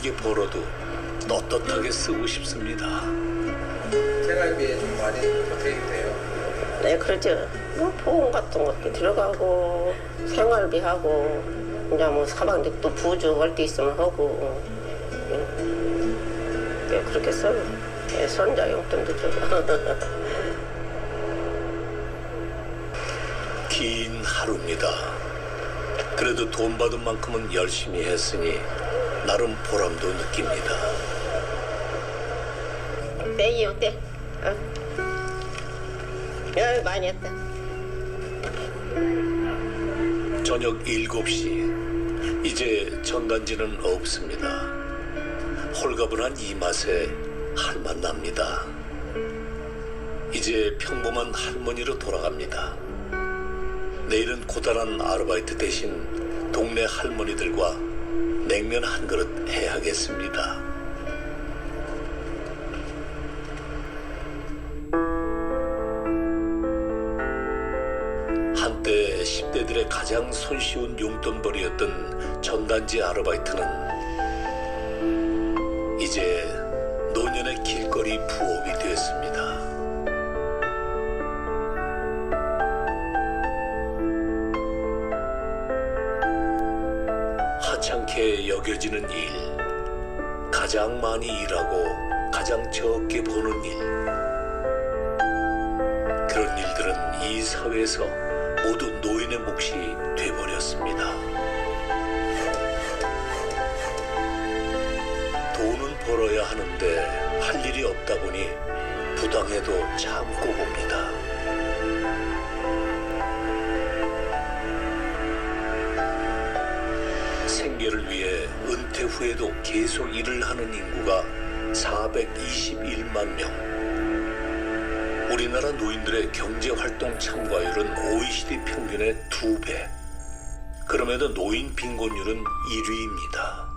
힘들게 벌어도 떳떳하게 쓰고 싶습니다. 생활비에 좀 많이 돼요. 네, 그렇죠. 뭐 보험 같은 것도 들어가고 생활비 하고 이제 뭐 사방직도 부족할 때 있으면 하고 예. 예, 그렇게 써요. 예, 손자 용돈도 주고. 긴 하루입니다. 그래도 돈 받은 만큼은 열심히 했으니 나름 보람도 느낍니다. 떼요 떼. 어. 야, 많이 했다. 저녁 7시 이제 전단지는 없습니다. 홀가분한 이 맛에 할만 납니다. 이제 평범한 할머니로 돌아갑니다. 내일은 고단한 아르바이트 대신 동네 할머니들과 냉면 한 그릇 해야겠습니다. 한때 10대들의 가장 손쉬운 용돈벌이였던 전단지 아르바이트는 이제 노년의 길거리 부업이 되었습니다. 여겨지는 일, 가장 많이 일하고 가장 적게 버는 일. 그런 일들은 이 사회에서 모두 노인의 몫이 돼버렸습니다. 돈은 벌어야 하는데 할 일이 없다 보니 부당해도 참고 봅니다. 은퇴 후에도 계속 일을 하는 인구가 421만 명. 우리나라 노인들의 경제 활동 참가율은 OECD 평균의 두 배. 그럼에도 노인 빈곤율은 1위입니다.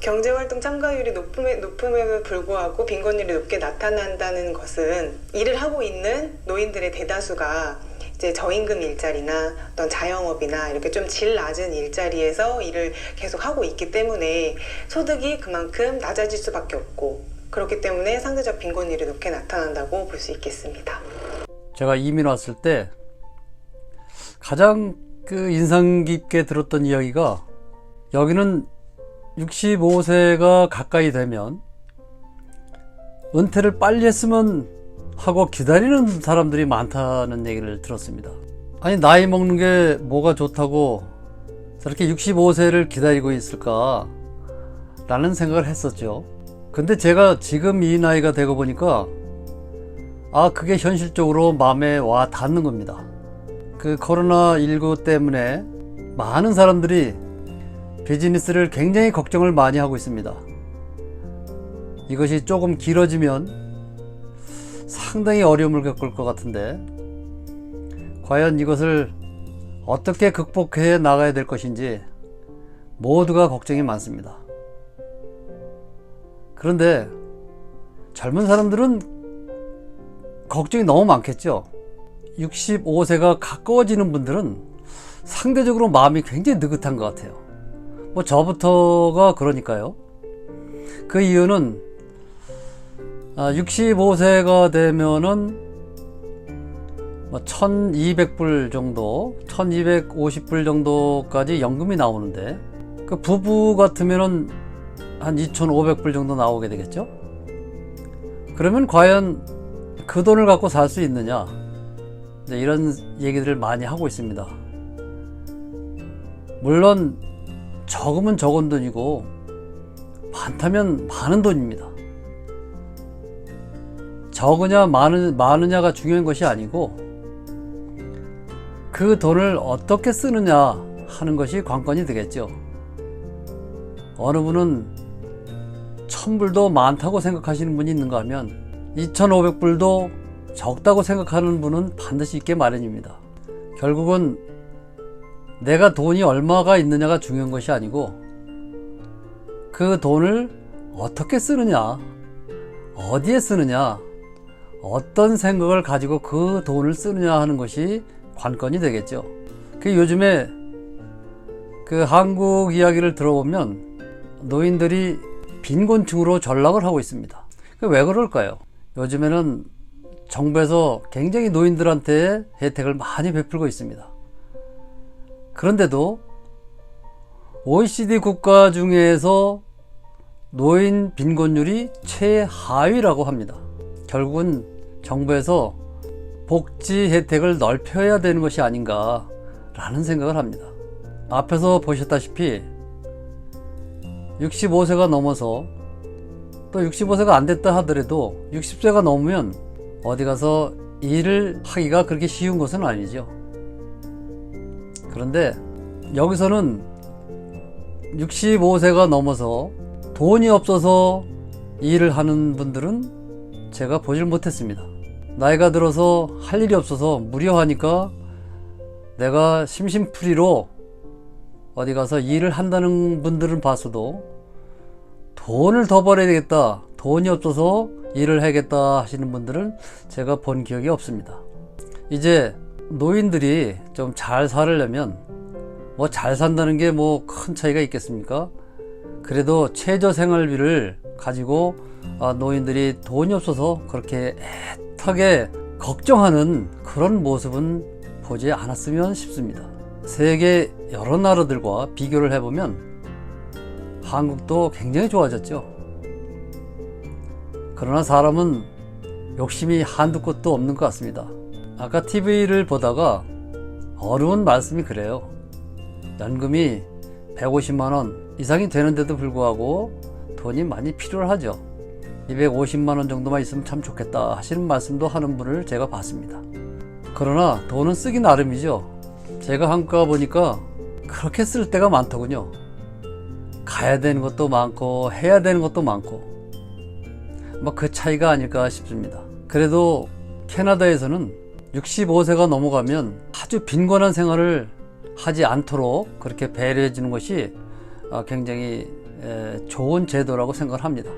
경제활동 참가율이 높음에, 높음에도 불구하고 빈곤율이 높게 나타난다는 것은 일을 하고 있는 노인들의 대다수가 이제 저임금 일자리나 어떤 자영업이나 이렇게 좀 질 낮은 일자리에서 일을 계속 하고 있기 때문에 소득이 그만큼 낮아질 수밖에 없고 그렇기 때문에 상대적 빈곤율이 높게 나타난다고 볼 수 있겠습니다. 제가 이민 왔을 때 가장 그 인상 깊게 들었던 이야기가 여기는 65세가 가까이 되면 은퇴를 빨리 했으면 하고 기다리는 사람들이 많다는 얘기를 들었습니다. 아니, 나이 먹는 게 뭐가 좋다고 저렇게 65세를 기다리고 있을까? 라는 생각을 했었죠. 근데 제가 지금 이 나이가 되고 보니까 아, 그게 현실적으로 마음에 와 닿는 겁니다. 그 코로나19 때문에 많은 사람들이 비즈니스를 굉장히 걱정을 많이 하고 있습니다. 이것이 조금 길어지면 상당히 어려움을 겪을 것 같은데, 과연 이것을 어떻게 극복해 나가야 될 것인지 모두가 걱정이 많습니다. 그런데 젊은 사람들은 걱정이 너무 많겠죠. 65세가 가까워지는 분들은 상대적으로 마음이 굉장히 느긋한 것 같아요. 뭐 저부터가 그러니까요. 그 이유는 65세가 되면은 1200불 정도, 1250불 정도까지 연금이 나오는데 그 부부 같으면은 한 2500불 정도 나오게 되겠죠? 그러면 과연 그 돈을 갖고 살 수 있느냐? 이런 얘기들을 많이 하고 있습니다. 물론 적으면 적은 돈이고 많다면 많은 돈입니다. 적으냐 많으, 많으냐가 중요한 것이 아니고 그 돈을 어떻게 쓰느냐 하는 것이 관건이 되겠죠. 어느 분은 천불도 많다고 생각하시는 분이 있는가 하면 2,500불도 적다고 생각하는 분은 반드시 있게 마련입니다. 결국은 내가 돈이 얼마가 있느냐가 중요한 것이 아니고 그 돈을 어떻게 쓰느냐, 어디에 쓰느냐, 어떤 생각을 가지고 그 돈을 쓰느냐 하는 것이 관건이 되겠죠. 그 요즘에 그 한국 이야기를 들어보면 노인들이 빈곤층으로 전락을 하고 있습니다. 그왜 그럴까요? 요즘에는 정부에서 굉장히 노인들한테 혜택을 많이 베풀고 있습니다. 그런데도 OECD 국가 중에서 노인 빈곤율이 최하위라고 합니다. 결국은 정부에서 복지 혜택을 넓혀야 되는 것이 아닌가 라는 생각을 합니다. 앞에서 보셨다시피 65세가 넘어서 또 65세가 안 됐다 하더라도 60세가 넘으면 어디 가서 일을 하기가 그렇게 쉬운 것은 아니죠. 그런데 여기서는 65세가 넘어서 돈이 없어서 일을 하는 분들은 제가 보질 못했습니다. 나이가 들어서 할 일이 없어서 무료하니까 내가 심심풀이로 어디 가서 일을 한다는 분들은 봤어도 돈을 더 벌어야 되겠다. 돈이 없어서 일을 해야겠다 하시는 분들은 제가 본 기억이 없습니다. 이제 노인들이 좀 잘 살려면 뭐 잘 산다는 게 뭐 큰 차이가 있겠습니까? 그래도 최저 생활비를 가지고 아, 노인들이 돈이 없어서 그렇게 애타게 걱정하는 그런 모습은 보지 않았으면 싶습니다. 세계 여러 나라들과 비교를 해보면 한국도 굉장히 좋아졌죠. 그러나 사람은 욕심이 한두 곳도 없는 것 같습니다. 아까 TV를 보다가 어려운 말씀이 그래요. 연금이 150만 원 이상이 되는데도 불구하고 돈이 많이 필요하죠. 250만 원 정도만 있으면 참 좋겠다 하시는 말씀도 하는 분을 제가 봤습니다. 그러나 돈은 쓰기 나름이죠. 제가 한국 가 보니까 그렇게 쓸 때가 많더군요. 가야 되는 것도 많고 해야 되는 것도 많고 뭐그 차이가 아닐까 싶습니다. 그래도 캐나다에서는 65세가 넘어가면 아주 빈곤한 생활을 하지 않도록 그렇게 배려해 주는 것이 아, 굉장히 에, 좋은 제도라고 생각을 합니다.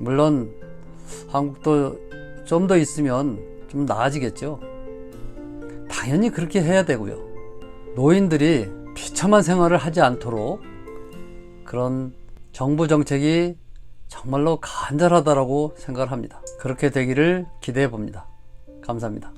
물론 한국도 좀 더 있으면 좀 나아지겠죠. 당연히 그렇게 해야 되고요. 노인들이 비참한 생활을 하지 않도록 그런 정부 정책이 정말로 간절하다라고 생각을 합니다. 그렇게 되기를 기대해 봅니다. 감사합니다.